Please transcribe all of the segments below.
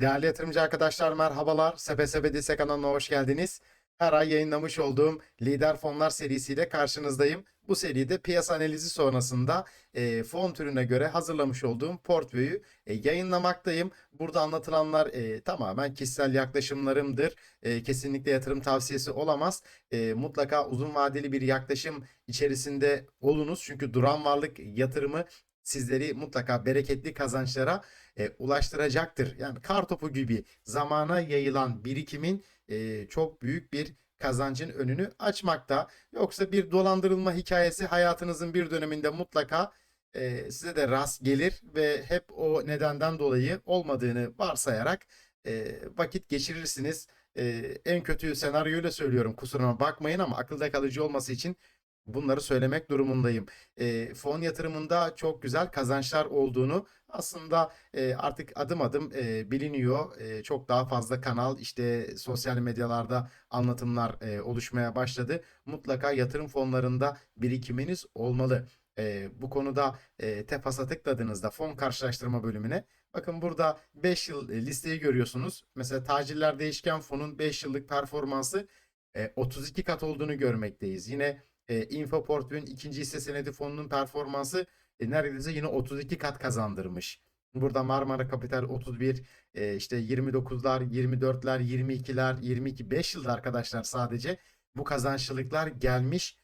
Değerli yatırımcı arkadaşlar merhabalar. Sepe Dise kanalına hoş geldiniz. Her ay yayınlamış olduğum Lider Fonlar serisiyle karşınızdayım. Bu seride piyasa analizi sonrasında e, fon türüne göre hazırlamış olduğum portföyü e, yayınlamaktayım. Burada anlatılanlar e, tamamen kişisel yaklaşımlarımdır. E, kesinlikle yatırım tavsiyesi olamaz. E, mutlaka uzun vadeli bir yaklaşım içerisinde olunuz. Çünkü duran varlık yatırımı sizleri mutlaka bereketli kazançlara e, ulaştıracaktır. Yani kar topu gibi zamana yayılan birikimin e, çok büyük bir kazancın önünü açmakta. Yoksa bir dolandırılma hikayesi hayatınızın bir döneminde mutlaka e, size de rast gelir ve hep o nedenden dolayı olmadığını varsayarak e, vakit geçirirsiniz. E, en kötü senaryoyla söylüyorum kusuruma bakmayın ama akılda kalıcı olması için bunları söylemek durumundayım. E, fon yatırımında çok güzel kazançlar olduğunu aslında e, artık adım adım e, biliniyor. E, çok daha fazla kanal işte sosyal medyalarda anlatımlar e, oluşmaya başladı. Mutlaka yatırım fonlarında birikiminiz olmalı. E, bu konuda e, TEFAS'a tıkladığınızda fon karşılaştırma bölümüne bakın burada 5 yıl listeyi görüyorsunuz. Mesela tacirler değişken fonun 5 yıllık performansı e, 32 kat olduğunu görmekteyiz. Yine e, Infoport'un ikinci hisse senedi fonunun performansı e, neredeyse yine 32 kat kazandırmış. Burada Marmara Kapital 31, e, işte 29'lar, 24'ler, 22'ler, 22, 5 yılda arkadaşlar sadece bu kazançlılıklar gelmiş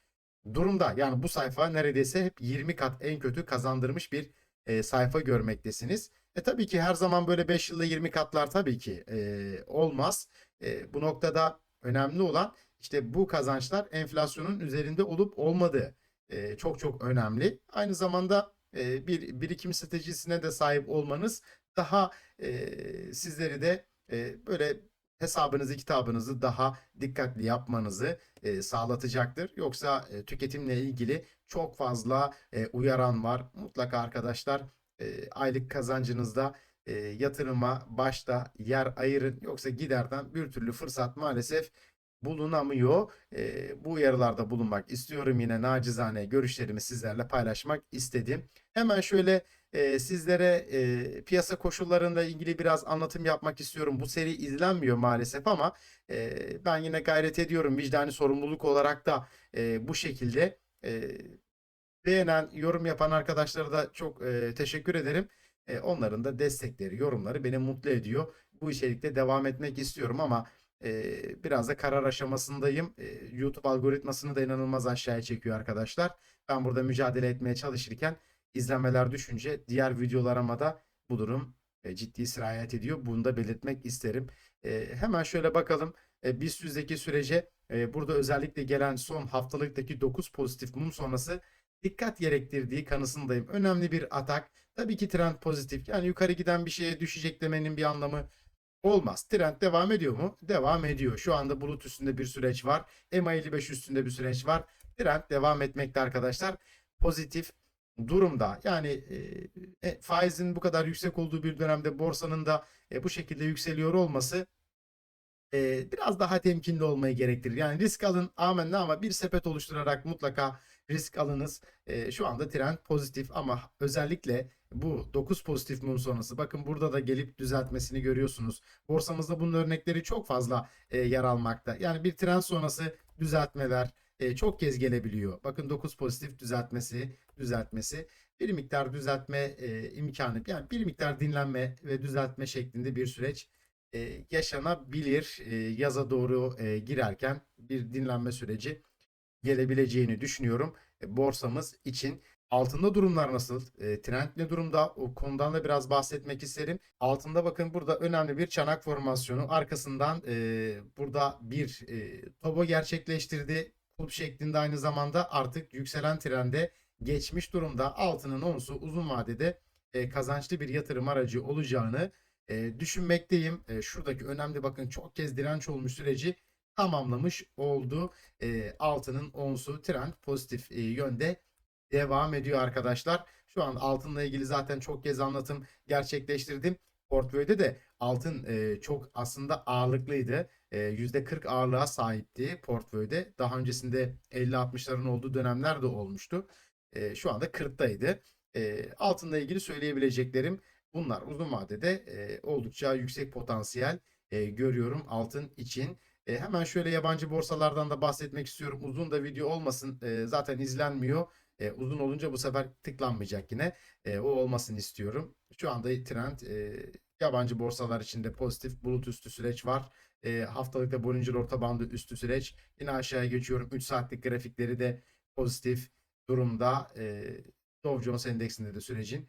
durumda. Yani bu sayfa neredeyse hep 20 kat en kötü kazandırmış bir e, sayfa görmektesiniz. E tabii ki her zaman böyle 5 yılda 20 katlar tabii ki e, olmaz. E, bu noktada önemli olan işte bu kazançlar enflasyonun üzerinde olup olmadığı e, çok çok önemli. Aynı zamanda e, bir birikim stratejisine de sahip olmanız daha e, sizleri de e, böyle hesabınızı kitabınızı daha dikkatli yapmanızı e, sağlatacaktır. Yoksa e, tüketimle ilgili çok fazla e, uyaran var. Mutlaka arkadaşlar e, aylık kazancınızda e, yatırıma başta yer ayırın. Yoksa giderden bir türlü fırsat maalesef bulunamıyor. E, bu uyarılarda bulunmak istiyorum yine nacizane görüşlerimi sizlerle paylaşmak istedim. Hemen şöyle e, sizlere e, piyasa koşullarında ilgili biraz anlatım yapmak istiyorum. Bu seri izlenmiyor maalesef ama e, ben yine gayret ediyorum vicdani sorumluluk olarak da e, bu şekilde e, beğenen, yorum yapan arkadaşlara da çok e, teşekkür ederim. E, onların da destekleri, yorumları beni mutlu ediyor. Bu içerikte devam etmek istiyorum ama biraz da karar aşamasındayım. YouTube algoritmasını da inanılmaz aşağıya çekiyor arkadaşlar. Ben burada mücadele etmeye çalışırken izlenmeler düşünce diğer videolarıma da bu durum ciddi sirayet ediyor. Bunu da belirtmek isterim. Hemen şöyle bakalım. E, BIST yüzdeki sürece burada özellikle gelen son haftalıktaki 9 pozitif mum sonrası dikkat gerektirdiği kanısındayım. Önemli bir atak. Tabii ki trend pozitif. Yani yukarı giden bir şeye düşecek demenin bir anlamı olmaz. Trend devam ediyor mu? Devam ediyor. Şu anda bulut üstünde bir süreç var. MA55 üstünde bir süreç var. Trend devam etmekte arkadaşlar. Pozitif durumda. Yani e, e, faizin bu kadar yüksek olduğu bir dönemde borsanın da e, bu şekilde yükseliyor olması e, biraz daha temkinli olmayı gerektirir. Yani risk alın amenna ama bir sepet oluşturarak mutlaka risk alınız. E, şu anda trend pozitif ama özellikle bu 9 pozitif mum sonrası bakın burada da gelip düzeltmesini görüyorsunuz. Borsamızda bunun örnekleri çok fazla e, yer almakta. Yani bir trend sonrası düzeltmeler e, çok kez gelebiliyor. Bakın 9 pozitif düzeltmesi, düzeltmesi bir miktar düzeltme e, imkanı yani bir miktar dinlenme ve düzeltme şeklinde bir süreç e, yaşanabilir. E, yaza doğru e, girerken bir dinlenme süreci gelebileceğini düşünüyorum e, borsamız için. Altında durumlar nasıl? E, trend ne durumda? O konudan da biraz bahsetmek isterim. Altında bakın burada önemli bir çanak formasyonu. Arkasından e, burada bir e, tobo gerçekleştirdi. Kulp şeklinde aynı zamanda artık yükselen trende geçmiş durumda. Altının onsu uzun vadede e, kazançlı bir yatırım aracı olacağını e, düşünmekteyim. E, şuradaki önemli bakın çok kez direnç olmuş süreci tamamlamış oldu. E, altının onsu trend pozitif e, yönde devam ediyor arkadaşlar. Şu an altınla ilgili zaten çok kez anlatım gerçekleştirdim. Portföyde de altın e, çok aslında ağırlıklıydı. E, %40 ağırlığa sahipti portföyde. Daha öncesinde 50-60'ların olduğu dönemler de olmuştu. E, şu anda 40'taydı. E, altınla ilgili söyleyebileceklerim Bunlar uzun vadede e, oldukça yüksek potansiyel e, görüyorum altın için. E, hemen şöyle yabancı borsalardan da bahsetmek istiyorum. Uzun da video olmasın. E, zaten izlenmiyor. E, uzun olunca bu sefer tıklanmayacak yine. E, o olmasını istiyorum. Şu anda trend e, yabancı borsalar içinde pozitif bulut üstü süreç var. E, haftalıkta Bollinger orta bandı üstü süreç. Yine aşağıya geçiyorum. 3 saatlik grafikleri de pozitif durumda. E, Dow Jones Endeksinde de sürecin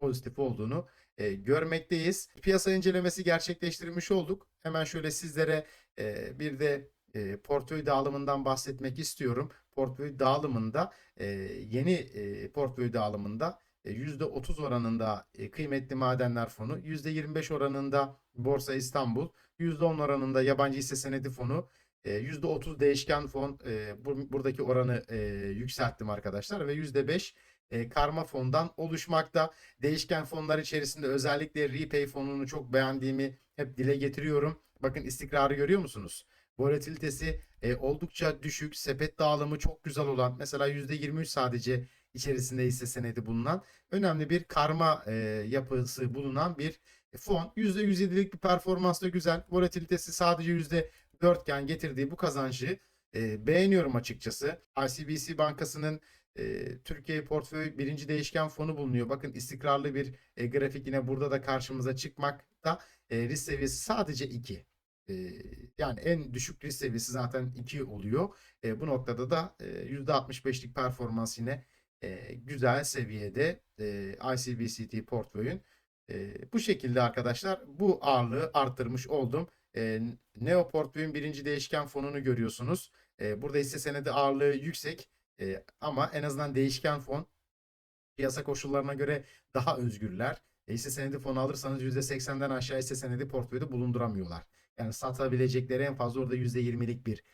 pozitif olduğunu e, görmekteyiz. Piyasa incelemesi gerçekleştirmiş olduk. Hemen şöyle sizlere e, bir de e, portföy dağılımından bahsetmek istiyorum. Portföy dağılımında e, yeni e, portföy dağılımında e, %30 oranında e, kıymetli madenler fonu, %25 oranında Borsa İstanbul, %10 oranında yabancı hisse senedi fonu, e, %30 değişken fon e, bu, buradaki oranı e, yükselttim arkadaşlar ve %5 e, karma fondan oluşmakta. Değişken fonlar içerisinde özellikle Repay fonunu çok beğendiğimi hep dile getiriyorum. Bakın istikrarı görüyor musunuz? Volatilitesi e, oldukça düşük, sepet dağılımı çok güzel olan mesela %23 sadece içerisinde hisse senedi bulunan önemli bir karma e, yapısı bulunan bir fon. %107'lik bir performans da güzel. Volatilitesi sadece %4 iken getirdiği bu kazancı e, beğeniyorum açıkçası. ICBC Bankası'nın e, Türkiye portföy birinci değişken fonu bulunuyor. Bakın istikrarlı bir e, grafik yine burada da karşımıza çıkmakta. E, risk seviyesi sadece 2. Yani en düşük risk seviyesi zaten 2 oluyor. E, bu noktada da e, %65'lik performans yine e, güzel seviyede e, ICBCT portföyün. E, bu şekilde arkadaşlar bu ağırlığı arttırmış oldum. E, Neo portföyün birinci değişken fonunu görüyorsunuz. E, burada hisse senedi ağırlığı yüksek. E, ama en azından değişken fon piyasa koşullarına göre daha özgürler. E, hisse senedi fonu alırsanız %80'den aşağı hisse senedi portföyde bulunduramıyorlar. Yani satabilecekleri en fazla orada %20'lik bir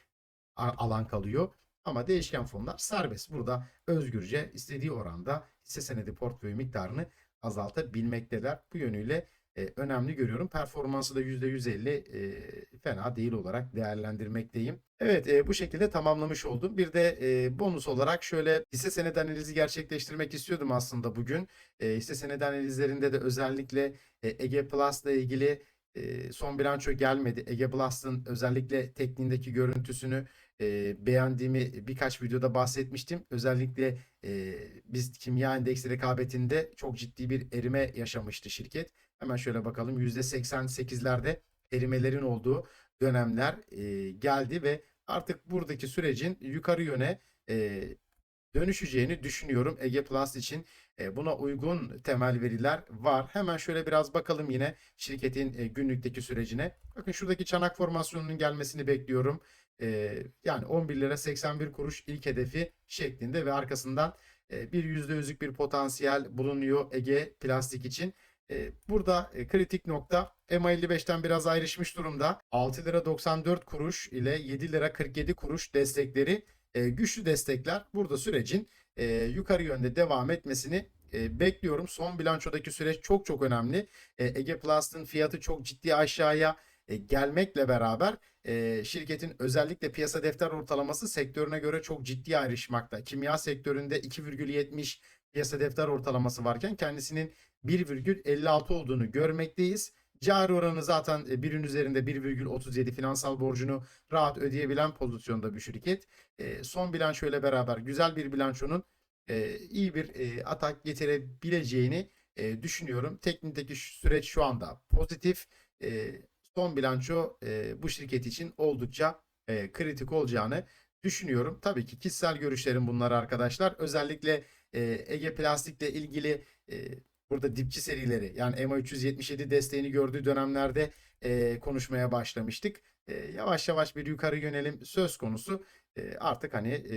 alan kalıyor. Ama değişken fonlar serbest. Burada özgürce istediği oranda hisse senedi portföy miktarını azaltabilmekteler. Bu yönüyle e, önemli görüyorum. Performansı da %150 e, fena değil olarak değerlendirmekteyim. Evet e, bu şekilde tamamlamış oldum. Bir de e, bonus olarak şöyle hisse senedi analizi gerçekleştirmek istiyordum aslında bugün. E, hisse senedi analizlerinde de özellikle e, Ege Plus ile ilgili e, son bilanço gelmedi. Ege Plus'ın özellikle tekniğindeki görüntüsünü e, beğendiğimi birkaç videoda bahsetmiştim. Özellikle e, biz kimya endeksi rekabetinde çok ciddi bir erime yaşamıştı şirket. Hemen şöyle bakalım %88'lerde erimelerin olduğu dönemler e, geldi ve artık buradaki sürecin yukarı yöne e, dönüşeceğini düşünüyorum Ege Plus için. E, buna uygun temel veriler var. Hemen şöyle biraz bakalım yine şirketin e, günlükteki sürecine. Bakın şuradaki çanak formasyonunun gelmesini bekliyorum. E, yani 11 lira 81 kuruş ilk hedefi şeklinde ve arkasından bir %100'lük bir potansiyel bulunuyor Ege Plastik için. Burada kritik nokta EMA 55'ten biraz ayrışmış durumda. 6 lira 94 kuruş ile 7 lira 47 kuruş destekleri e, güçlü destekler. Burada sürecin yukarı yönde devam etmesini bekliyorum. Son bilançodaki süreç çok çok önemli. Ege Plus'ın fiyatı çok ciddi aşağıya gelmekle beraber şirketin özellikle piyasa defter ortalaması sektörüne göre çok ciddi ayrışmakta. Kimya sektöründe 2,70 piyasa defter ortalaması varken kendisinin 1,56 olduğunu görmekteyiz. Cari oranı zaten e, birin üzerinde 1,37 finansal borcunu rahat ödeyebilen pozisyonda bir şirket. E, son bilanço ile beraber güzel bir bilançonun e, iyi bir e, atak getirebileceğini e, düşünüyorum. Teknikteki süreç şu anda pozitif. E, son bilanço e, bu şirket için oldukça e, kritik olacağını düşünüyorum. Tabii ki kişisel görüşlerim bunlar arkadaşlar. Özellikle e, Ege Plastik'le ilgili e, burada dipçi serileri yani EMA 377 desteğini gördüğü dönemlerde e, konuşmaya başlamıştık. E, yavaş yavaş bir yukarı yönelim söz konusu. E, artık hani e,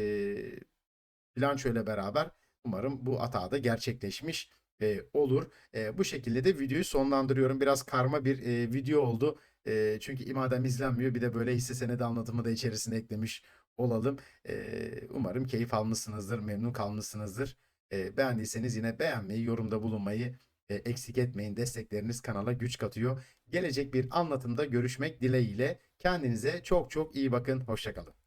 bilanço beraber umarım bu hata da gerçekleşmiş e, olur. E, bu şekilde de videoyu sonlandırıyorum. Biraz karma bir e, video oldu. E, çünkü madem izlenmiyor bir de böyle hisse senedi anlatımı da içerisine eklemiş olalım. E, umarım keyif almışsınızdır, memnun kalmışsınızdır. E, beğendiyseniz yine beğenmeyi, yorumda bulunmayı e, eksik etmeyin. Destekleriniz kanala güç katıyor. Gelecek bir anlatımda görüşmek dileğiyle. Kendinize çok çok iyi bakın. Hoşçakalın.